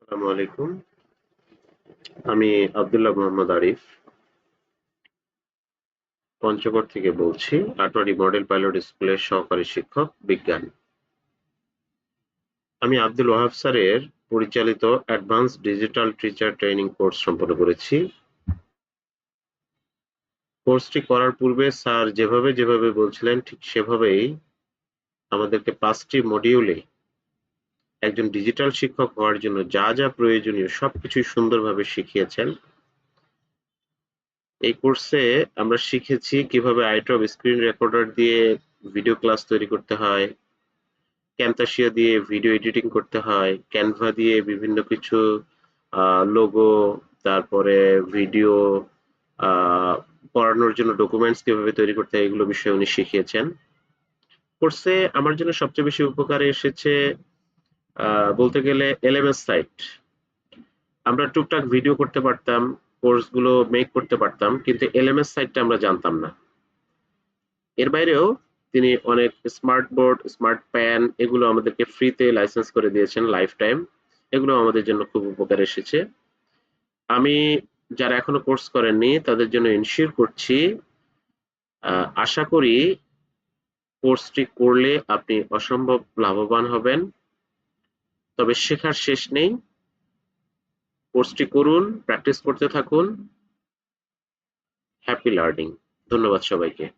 আসসালামু আলাইকুম। আমি আবদুল্লাহ মোহাম্মদ আরিফ। পঞ্চগড় থেকে বলছি, আটোয়ারি মডেল পাইলট স্কুলের সহকারী শিক্ষক, বিজ্ঞান। আমি আব্দুল ওয়াহাব স্যারের পরিচালিত advance digital teacher training course সম্পন্ন করেছি। কোর্সটি করার পূর্বে স্যার যেভাবে যেভাবে বলছিলেন, ঠিক সেভাবেই আমাদেরকে পাঁচটি মডিউলে একজন ডিজিটাল শিক্ষক হওয়ার জন্য যা যা প্রয়োজনীয় সবকিছুই সুন্দরভাবে শিখিয়েছেন। এই কোর্সে আমরা শিখেছি কীভাবে আইট্রব স্ক্রিন রেকর্ডার দিয়ে ভিডিও ক্লাস তৈরি করতে হয় ক্যামতাসিয়া দিয়ে ভিডিও এডিটিং করতে হয় ক্যানভা দিয়ে বিভিন্ন কিছু লোগো তারপরে ভিডিও পড়ানোর জন্য ডকুমেন্টস কীভাবে তৈরি করতে হয়, এগুলো বিষয়ে উনি শিখিয়েছেন। কোর্সে আমার জন্য সবচেয়ে বেশি উপকারে এসেছে বলতে গেলে এলএমএস সাইট আমরা টুকটাক ভিডিও করতে পারতাম কোর্সগুলো মেক করতে পারতাম, কিন্তু এলএমএস সাইটটা আমরা জানতাম না। এর বাইরেও তিনি অনেক স্মার্ট বোর্ড স্মার্ট প্যান এগুলো আমাদেরকে ফ্রিতে লাইসেন্স করে দিয়েছেন লাইফ টাইম এগুলো আমাদের জন্য খুব উপকার এসেছে। আমি যারা এখনও কোর্স করেননি, তাদের জন্য ইনশিওর করছি আশা করি কোর্সটি করলে আপনি অসম্ভব লাভবান হবেন। তবে শেখার শেষ নেই। কোর্সটি করুন প্র্যাকটিস করতে থাকুন। Happy learning. ধন্যবাদ সবাইকে।